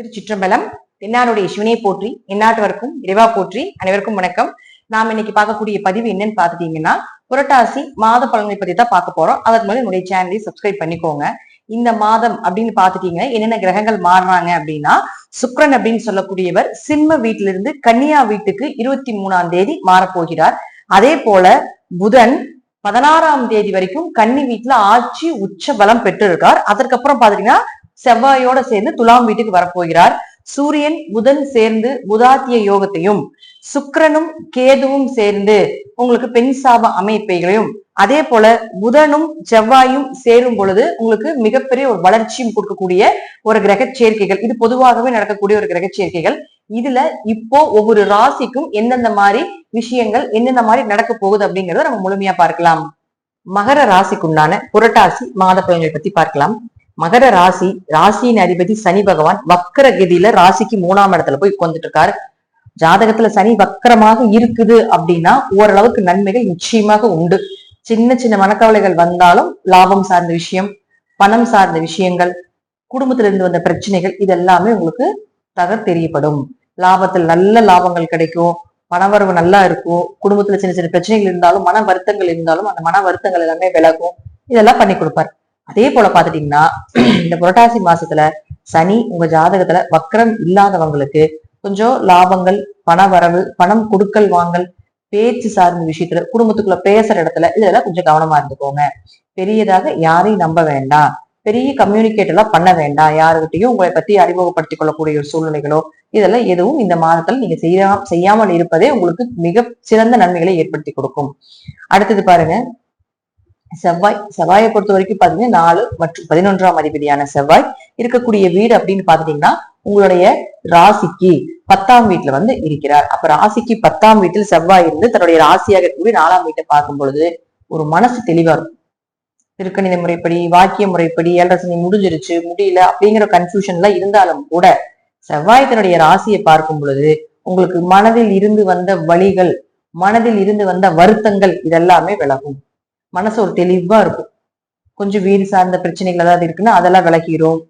திருச்சிற்றம்பலம் தென்னாருடைய சிவனை போற்றி எந்நாட்டவருக்கும் இறைவா போற்றி அனைவருக்கும் வணக்கம். நாம் இன்னைக்கு பார்க்கக்கூடிய பதிவு என்னன்னு பாத்துட்டீங்கன்னா புரட்டாசி மாத பலன்களை பத்தி தான் பார்க்க போறோம். அதற்கு மேலே என்னுடைய சேனலை சப்ஸ்கிரைப் பண்ணிக்கோங்க. இந்த மாதம் அப்படின்னு பாத்துட்டீங்கன்னா என்னென்ன கிரகங்கள் மாறுறாங்க அப்படின்னா சுக்கிரன் அப்படின்னு சொல்லக்கூடியவர் சிம்ம வீட்டிலிருந்து கன்னியா வீட்டுக்கு இருபத்தி மூணாம் தேதி மாறப்போகிறார். அதே போல புதன் பதினாறாம் தேதி வரைக்கும் கன்னி வீட்டுல ஆட்சி உச்ச பலம் பெற்றிருக்கார். அதற்கப்புறம் பாத்தீங்கன்னா செவ்வாயோட சேர்ந்து துலாம் வீட்டுக்கு வரப்போகிறார். சூரியன் புதன் சேர்ந்து புதாத்திய யோகத்தையும் சுக்கரனும் கேதுவும் சேர்ந்து உங்களுக்கு பெண் சாப அமைப்பைகளையும் அதே போல புதனும் செவ்வாயும் சேரும் பொழுது உங்களுக்கு மிகப்பெரிய ஒரு வளர்ச்சியும் கொடுக்கக்கூடிய ஒரு கிரக சேர்க்கைகள். இது பொதுவாகவே நடக்கக்கூடிய ஒரு கிரக சேர்க்கைகள். இதுல இப்போ ஒவ்வொரு ராசிக்கும் எந்தெந்த மாதிரி விஷயங்கள் எந்தெந்த மாதிரி நடக்க போகுது அப்படிங்கறத நம்ம முழுமையா பார்க்கலாம். மகர ராசிக்குண்டான புரட்டாசி மாத பலன்களை பத்தி பார்க்கலாம். மகர ராசி ராசியின் அதிபதி சனி பகவான் வக்கர கதியில ராசிக்கு மூணாம் இடத்துல போய் உட்கார்ந்துட்டு இருக்காரு ஜாதகத்துல சனி வக்கரமாக இருக்குது அப்படின்னா ஓரளவுக்கு நன்மைகள் நிச்சயமாக உண்டு. சின்ன சின்ன மனக்கவலைகள் வந்தாலும் லாபம் சார்ந்த விஷயம் பணம் சார்ந்த விஷயங்கள் குடும்பத்துல இருந்து வந்த பிரச்சனைகள் இதெல்லாமே உங்களுக்கு தகர் தெரியப்படும். லாபத்தில் நல்ல லாபங்கள் கிடைக்கும் பணவரவு நல்லா இருக்கும் குடும்பத்துல சின்ன சின்ன பிரச்சனைகள் இருந்தாலும் மன வருத்தங்கள் இருந்தாலும் அந்த மன வருத்தங்கள் எல்லாமே விலகும். இதெல்லாம் பண்ணி கொடுப்பார். அதே போல பாத்துட்டீங்கன்னா இந்த புரட்டாசி மாசத்துல சனி உங்க ஜாதகத்துல வக்கரம் இல்லாதவங்களுக்கு கொஞ்சம் லாபங்கள் பண வரவு பணம் கொடுக்கல் வாங்கல் பேச்சு சார்ந்த விஷயத்துல குடும்பத்துக்குள்ள பேசுற இடத்துல இதெல்லாம் கொஞ்சம் கவனமா இருந்துக்கோங்க. பெரியதாக யாரையும் நம்ப வேண்டாம். பெரிய கம்யூனிகேட் எல்லாம் பண்ண வேண்டாம். யாருக்கிட்டையும் உங்களை பத்தி அறிமுகப்படுத்திக் கொள்ளக்கூடிய ஒரு சூழ்நிலைகளோ இதெல்லாம் எதுவும் இந்த மாதத்துல நீங்க செய்யாம செய்யாமல் இருப்பதே உங்களுக்கு மிக சிறந்த நன்மைகளை ஏற்படுத்தி கொடுக்கும். அடுத்தது பாருங்க செவ்வாய் செவ்வாயை பொறுத்த வரைக்கும் பாத்தீங்கன்னா நாலு மற்றும் பதினொன்றாம் அதிபதியான செவ்வாய் இருக்கக்கூடிய வீடு அப்படின்னு பாத்துட்டீங்கன்னா உங்களுடைய ராசிக்கு பத்தாம் வீட்டுல வந்து இருக்கிறார். அப்ப ராசிக்கு பத்தாம் வீட்டில் செவ்வாய் இருந்து தன்னுடைய ராசியாக இருக்கக்கூடிய நாலாம் வீட்டை பார்க்கும் பொழுது ஒரு மனசு தெளிவா இருக்கும். திருக்கணித முறைப்படி வாக்கிய முறைப்படி ஏழரசனி முடிஞ்சிருச்சு முடியல அப்படிங்கிற கன்ஃபியூஷன்ல இருந்தாலும் கூட செவ்வாய் தன்னுடைய ராசியை பார்க்கும் பொழுது உங்களுக்கு மனதில் இருந்து வந்த வழிகள் மனதில் இருந்து வந்த வருத்தங்கள் இதெல்லாமே விலகும். மனசு ஒரு தெளிவா இருக்கும். கொஞ்சம் வீடு சார்ந்த பிரச்சனைகள் ஏதாவது இருக்குன்னா அதெல்லாம் விலகிரும்.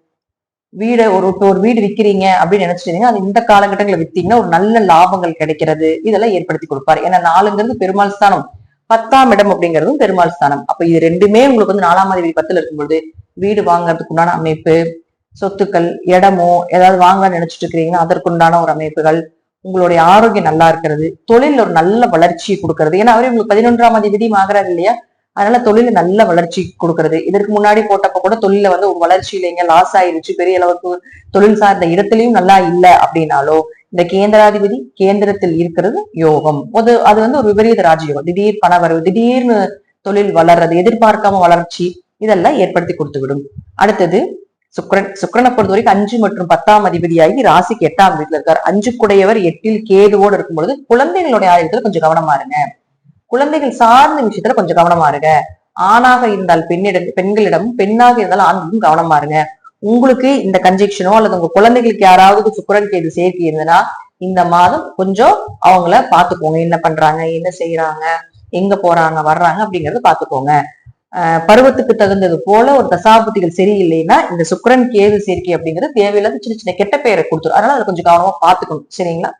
வீடை ஒரு ஒரு வீடு விற்கிறீங்க அப்படின்னு நினைச்சிட்டீங்க அது இந்த காலகட்டங்களில் வித்தீங்கன்னா ஒரு நல்ல லாபங்கள் கிடைக்கிறது. இதெல்லாம் ஏற்படுத்தி கொடுப்பாரு. ஏன்னா நாலுங்கிறது பெருமாள் ஸ்தானம். பத்தாம் இடம் அப்படிங்கிறதும் பெருமாள் ஸ்தானம். அப்ப இது ரெண்டுமே உங்களுக்கு வந்து நாலாம் தேதி பத்துல இருக்கும்பொழுது வீடு வாங்குறதுக்கு உண்டான அமைப்பு சொத்துக்கள் இடமோ ஏதாவது வாங்க நினைச்சிட்டு இருக்கிறீங்கன்னா அதற்குண்டான ஒரு அமைப்புகள் உங்களுடைய ஆரோக்கியம் நல்லா இருக்கிறது தொழில் ஒரு நல்ல வளர்ச்சியை கொடுக்கறது. ஏன்னா அவரே உங்களுக்கு பதினொன்றாம் அதிபதியும் ஆகிறாரு இல்லையா? அதனால தொழில நல்ல வளர்ச்சி கொடுக்கறது. இதற்கு முன்னாடி போட்டப்ப கூட தொழில வந்து ஒரு வளர்ச்சி இல்லைங்க லாஸ் ஆயிருச்சு. பெரிய அளவுக்கு தொழில் சார்ந்த இடத்துலயும் நல்லா இல்லை அப்படின்னாலோ இந்த கேந்திராதிபதி கேந்திரத்தில் இருக்கிறது யோகம். அது அது வந்து ஒரு விபரீத ராஜயோகம். திடீர் பணவரவு திடீர்னு தொழில் வளர்றது எதிர்பார்க்காம வளர்ச்சி இதெல்லாம் ஏற்படுத்தி கொடுத்து விடும் அடுத்தது சுக்கரன். சுக்கரனை பொறுத்த வரைக்கும் அஞ்சு மற்றும் பத்தாம் அதிபதியாகி ராசிக்கு எட்டாம் வீட்டுல இருக்கார். அஞ்சு குடையவர் எட்டில் கேதுவோடு இருக்கும் பொழுது குழந்தைகளுடைய ஆயுதத்தில் கொஞ்சம் கவனமா இருங்க. குழந்தைகள் சார்ந்த விஷயத்துல கொஞ்சம் கவனமா இருங்க. ஆணாக இருந்தால் பெண்ணிடம் பெண்களிடமும் பெண்ணாக இருந்தாலும் ஆண்களும் கவனமா இருங்க. உங்களுக்கு இந்த கன்ஜெக்ஷனோ அல்லது உங்க குழந்தைகளுக்கு யாராவது சுக்கரன் கேது சேர்க்கை இருந்ததுன்னா இந்த மாதம் கொஞ்சம் அவங்கள பாத்துக்கோங்க என்ன பண்றாங்க? என்ன செய்யறாங்க எங்க போறாங்க? வர்றாங்க அப்படிங்கறத பாத்துக்கோங்க பருவத்துக்கு தகுந்தது போல ஒரு தசாபுத்திகள் சரியில்லைன்னா இந்த சுக்கரன் கேது சேர்க்கை அப்படிங்கிறது தேவையில்லாத சின்ன சின்ன கெட்ட பெயரை கொடுத்துரும். அதனால அதை கொஞ்சம் கவனமா பாத்துக்கணும் சரிங்களா?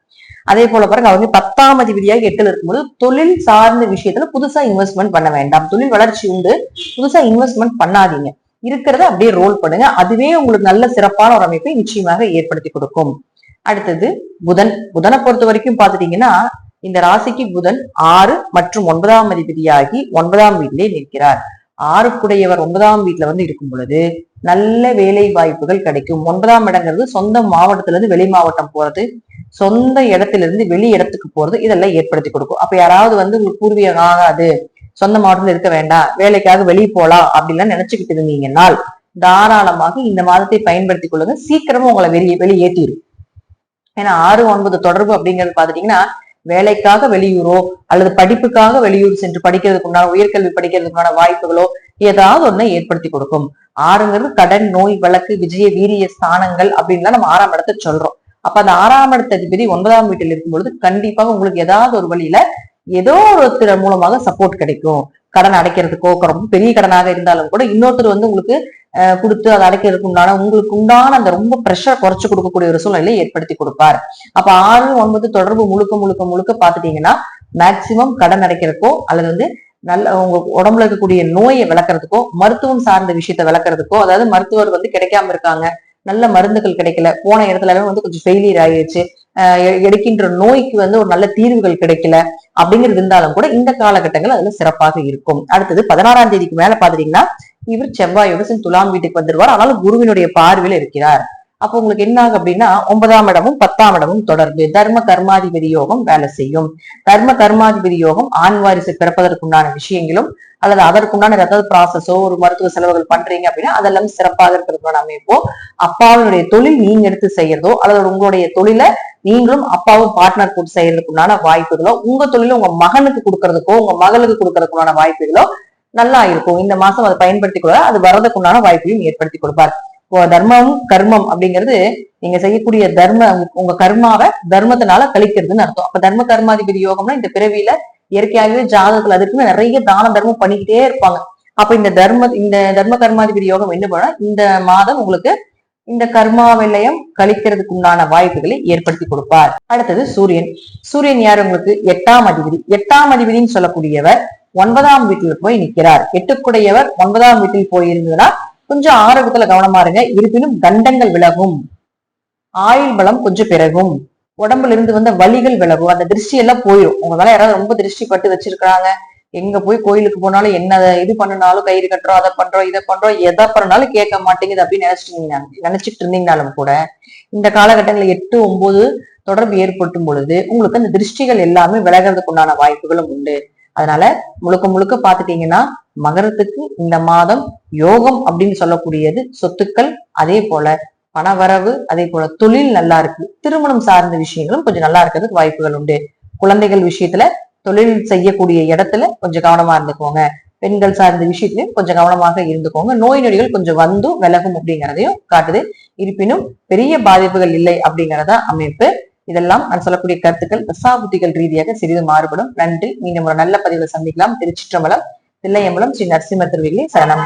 அதே போல பாருங்க அவங்க பத்தாம் அதிபதியாக எட்டுல இருக்கும்போது தொழில் சார்ந்த விஷயத்துல புதுசா இன்வெஸ்ட்மெண்ட் பண்ண வேண்டாம். தொழில் வளர்ச்சி உண்டு. புதுசா இன்வெஸ்ட்மெண்ட் பண்ணாதீங்க. இருக்கிறத அப்படியே ரோல் பண்ணுங்க. அதுவே உங்களுக்கு நல்ல சிறப்பான ஒரு அமைப்பை நிச்சயமாக ஏற்படுத்தி கொடுக்கும். அடுத்தது புதன். புதனை பொறுத்த வரைக்கும் பாத்துட்டீங்கன்னா இந்த ராசிக்கு புதன் ஆறு மற்றும் ஒன்பதாம் அதிபதியாகி ஒன்பதாம் வீட்டிலே நிற்கிறார். ஆறுக்குடையவர் ஒன்பதாம் வீட்டுல வந்து இருக்கும் பொழுது நல்ல வேலை வாய்ப்புகள் கிடைக்கும். ஒன்பதாம் இடங்கிறது சொந்த மாவட்டத்துல இருந்து வெளி மாவட்டம் போறது. சொந்த இடத்துல இருந்து வெளி இடத்துக்கு போறது இதெல்லாம் ஏற்படுத்தி கொடுக்கும். அப்ப யாராவது வந்து உங்களுக்கு பூர்வீகம் ஆகாது சொந்த மாவட்டத்துல இருக்க வேண்டாம் வேலைக்காக வெளியே போலாம் அப்படின்லாம் நினைச்சுக்கிட்டு இருந்தீங்கன்னா தாராளமாக இந்த மாதத்தை பயன்படுத்தி கொள்ளுங்க. சீக்கிரமா உங்களை வெளியே வெளியேற்றிடும் ஏன்னா ஆறு ஒன்பது தொடர்பு அப்படிங்கிறது பாத்துட்டீங்கன்னா வேலைக்காக வெளியூரோ அல்லது படிப்புக்காக வெளியூர் சென்று படிக்கிறதுக்கு உண்டான உயர்கல்வி படிக்கிறதுக்குண்டான வாய்ப்புகளோ ஏதாவது ஒண்ணு ஏற்படுத்தி கொடுக்கும். ஆறுங்கிறது கடன் நோய் வழக்கு விஜய வீரிய ஸ்தானங்கள் அப்படின்லாம் நம்ம ஆறாம் இடத்தை சொல்றோம். அப்ப அந்த ஆறாம் இடத்த அதிபதி ஒன்பதாம் வீட்டில் இருக்கும் பொழுது கண்டிப்பாக உங்களுக்கு ஏதாவது ஒரு வழியில ஏதோ ஒருத்தர் மூலமாக சப்போர்ட் கிடைக்கும். கடன் அடைக்கிறதுக்கோ ரொம்ப பெரிய கடனாக இருந்தாலும் கூட இன்னொருத்தர் வந்து உங்களுக்கு அஹ், கொடுத்து அதை அடைக்கிறதுக்கு உண்டான உங்களுக்கு உண்டான அந்த ரொம்ப ப்ரெஷர் குறைச்சு கொடுக்கக்கூடிய ஒரு சூழ்நிலையை ஏற்படுத்தி கொடுப்பார். அப்ப ஆறு ஒன்பது தொடர்பு முழுக்க முழுக்க முழுக்க பாத்துட்டீங்கன்னா மேக்சிமம் கடன் அடைக்கிறதுக்கோ அல்லது வந்து நல்ல உங்க உடம்புல இருக்கக்கூடிய நோயை விளக்குறதுக்கோ மருத்துவம் சார்ந்த விஷயத்த விளக்குறதுக்கோ அதாவது மருத்துவர் வந்து கிடைக்காம இருக்காங்க நல்ல மருந்துகள் கிடைக்கல. போன இடத்துல வந்து கொஞ்சம் ஃபெயிலியர் ஆயிடுச்சு எடுக்கின்ற நோய்க்கு வந்து ஒரு நல்ல தீர்வுகள் கிடைக்கல. அப்படிங்கிறது இருந்தாலும் கூட இந்த காலகட்டங்கள் அதுல சிறப்பாக இருக்கும். அடுத்தது பதினாறாம் தேதிக்கு மேல பாத்துட்டீங்கன்னா இவர் செவ்வாயோட துலாம் வீட்டுக்கு வந்துருவார். ஆனாலும் குருவினுடைய பார்வையில இருக்கிறார். அப்போ உங்களுக்கு என்ன ஆகும் அப்படின்னா ஒன்பதாம் இடமும் பத்தாம் இடமும் தொடர்பு. தர்ம கர்மாதிபதி யோகம் வேலை செய்யும். தர்ம கர்மாதிபதி யோகம் ஆண் வாரிசு பிறப்பதற்குண்டான விஷயங்களும் அல்லது அதற்குண்டான ஏதாவது ப்ராசஸோ ஒரு மருத்துவ செலவுகள் பண்றீங்க அப்படின்னா அதெல்லாம் சிறப்பாக இருக்கிறதுக்கான அமைப்போ. அப்பாவினுடைய தொழில் நீங்க எடுத்து செய்யறதோ அல்லது உங்களுடைய தொழிலை நீங்களும் அப்பாவும் பார்ட்னர் போட்டு செய்யறதுக்குண்டான வாய்ப்புகளோ உங்க தொழில உங்க மகனுக்கு கொடுக்கறதுக்கோ உங்க மகளுக்கு கொடுக்கறதுக்குண்டான வாய்ப்புகளோ நல்லா இருக்கும். இந்த மாசம் அதை பயன்படுத்திக் கொள்ள அது வரதுக்குண்டான வாய்ப்பையும் ஏற்படுத்தி கொடுப்பார். தர்மம் கர்மம் அப்படிங்கிறது நீங்க செய்யக்கூடிய தர்ம உங்க கர்மாவை தர்மத்தினால கழிக்கிறதுன்னு அர்த்தம். அப்ப தர்ம கர்மாதிபதி யோகம்னா இந்த பிறவியில இயற்கையாகவே ஜாதகத்துல அதுக்குன்னு நிறைய தான தர்மம் பண்ணிக்கிட்டே இருப்பாங்க. அப்ப இந்த தர்ம இந்த தர்ம கர்மாதிபதி யோகம் என்ன பண்ணா இந்த மாதம் உங்களுக்கு இந்த கர்மாவிலயம் கழிக்கிறதுக்கு உண்டான வாய்ப்புகளை ஏற்படுத்தி கொடுப்பார். அடுத்தது சூரியன். சூரியன் யார் உங்களுக்கு? எட்டாம் அதிபதி. எட்டாம் அதிபதினு சொல்லக்கூடியவர் ஒன்பதாம் வீட்டில் போய் நிற்கிறார். எட்டுக்குடையவர் ஒன்பதாம் வீட்டில் போய் இருந்ததுன்னா கொஞ்சம் ஆரோக்கியத்துல கவனமா இருங்க. இருப்பினும் கண்டங்கள் விலகும். ஆயுள் பலம் கொஞ்சம் பிறகும் உடம்புல இருந்து வந்த வலிகள் விலகும். அந்த திருஷ்டி எல்லாம் போயிடும் உங்க மேல யாராவது ரொம்ப திருஷ்டி பட்டு வச்சிருக்காங்க எங்க போய் கோயிலுக்கு போனாலும் என்ன இது பண்ணினாலும் கயிறு கட்டுறோம் அதை பண்றோம் இதை பண்றோம் எதை பண்ணாலும் கேட்க மாட்டேங்குது அப்படின்னு நினைச்சிட்டு நினைச்சிட்டு இருந்தீங்கனாலும் கூட இந்த காலகட்டங்களில் எட்டு ஒன்பது தொடர்பு ஏற்பட்டும் பொழுது உங்களுக்கு அந்த திருஷ்டிகள் எல்லாமே விலகிறதுக்கு உண்டான வாய்ப்புகளும் உண்டு. அதனால முழுக்க முழுக்க பாத்துட்டீங்கன்னா மகரத்துக்கு இந்த மாதம் யோகம் அப்படின்னு சொல்லக்கூடியது சொத்துக்கள் அதே போல பணவரவு அதே போல தொழில் நல்லா இருக்கு. திருமணம் சார்ந்த விஷயங்களும் கொஞ்சம் நல்லா இருக்கிறதுக்கு வாய்ப்புகள் உண்டு. குழந்தைகள் விஷயத்துல தொழில் செய்யக்கூடிய இடத்துல கொஞ்சம் கவனமா இருந்துக்கோங்க. பெண்கள் சார்ந்த விஷயத்திலையும் கொஞ்சம் கவனமாக இருந்துக்கோங்க. நோய் நொடிகள் கொஞ்சம் வந்தும் விலகும் அப்படிங்கிறதையும் காட்டுது. இருப்பினும் பெரிய பாதிப்புகள் இல்லை அப்படிங்கிறதா அமைப்பு. இதெல்லாம் நான் சொல்லக்கூடிய கருத்துக்கள் தசாபுத்திகள் ரீதியாக சிறிது மாறுபடும். நன்றி. மீண்டும் ஒரு நல்ல பதிவில் சந்திக்கலாம். திருச்சிற்றம்பலம். தில்லையம்பலம் ஸ்ரீ நரசிம்ம திருவிழி சரணம்.